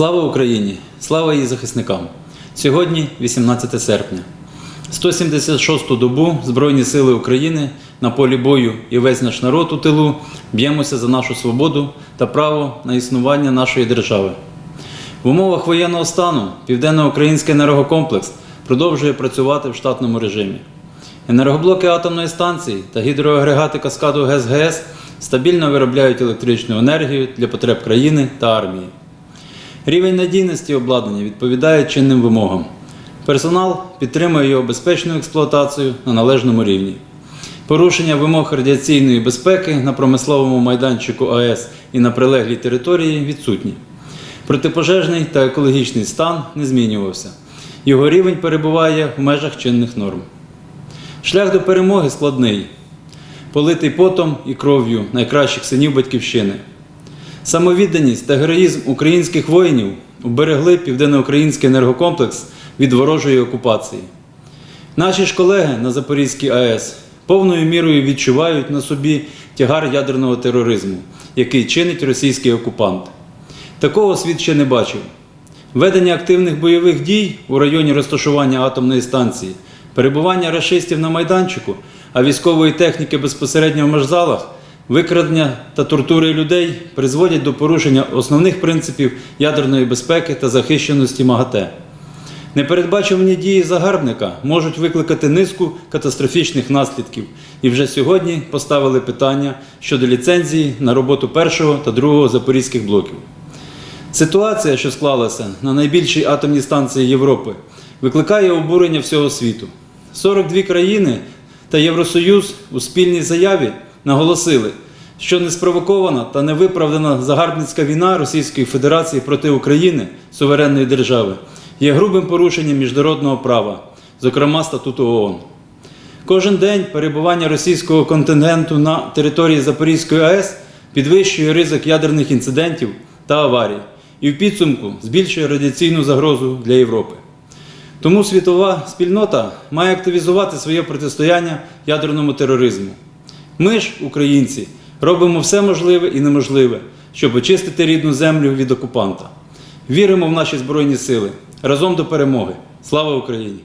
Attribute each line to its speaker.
Speaker 1: Слава Україні! Слава її захисникам! Сьогодні 18 серпня. 176-ту добу Збройні Сили України на полі бою і весь наш народ у тилу б'ємося за нашу свободу та право на існування нашої держави. В умовах воєнного стану Південноукраїнський енергокомплекс продовжує працювати в штатному режимі. Енергоблоки атомної станції та гідроагрегати каскаду ГЕС-ГЕС стабільно виробляють електричну енергію для потреб країни та армії. Рівень надійності обладнання відповідає чинним вимогам. Персонал підтримує його безпечну експлуатацію на належному рівні. Порушення вимог радіаційної безпеки на промисловому майданчику АЕС і на прилеглій території відсутні. Протипожежний та екологічний стан не змінювався. Його рівень перебуває в межах чинних норм. Шлях до перемоги складний, политий потом і кров'ю найкращих синів батьківщини. Самовідданість та героїзм українських воїнів уберегли південноукраїнський енергокомплекс від ворожої окупації. Наші ж колеги на Запорізькій АЕС повною мірою відчувають на собі тягар ядерного тероризму, який чинить російський окупант. Такого світ ще не бачив. Ведення активних бойових дій у районі розташування атомної станції, перебування рашистів на майданчику, а військової техніки безпосередньо в межзалах, викрадення та тортури людей призводять до порушення основних принципів ядерної безпеки та захищеності МАГАТЕ. Непередбачувані дії загарбника можуть викликати низку катастрофічних наслідків, і вже сьогодні поставили питання щодо ліцензії на роботу першого та другого запорізьких блоків. Ситуація, що склалася на найбільшій атомній станції Європи, викликає обурення всього світу. 42 країни та Євросоюз у спільній заяві наголосили, що неспровокована та невиправдана загарбницька війна Російської Федерації проти України, суверенної держави, є грубим порушенням міжнародного права, зокрема статуту ООН. Кожен день перебування російського контингенту на території Запорізької АЕС підвищує ризик ядерних інцидентів та аварій і в підсумку збільшує радіаційну загрозу для Європи. Тому світова спільнота має активізувати своє протистояння ядерному тероризму. Ми ж, українці, робимо все можливе і неможливе, щоб очистити рідну землю від окупанта. Віримо в наші Збройні Сили. Разом до перемоги. Слава Україні!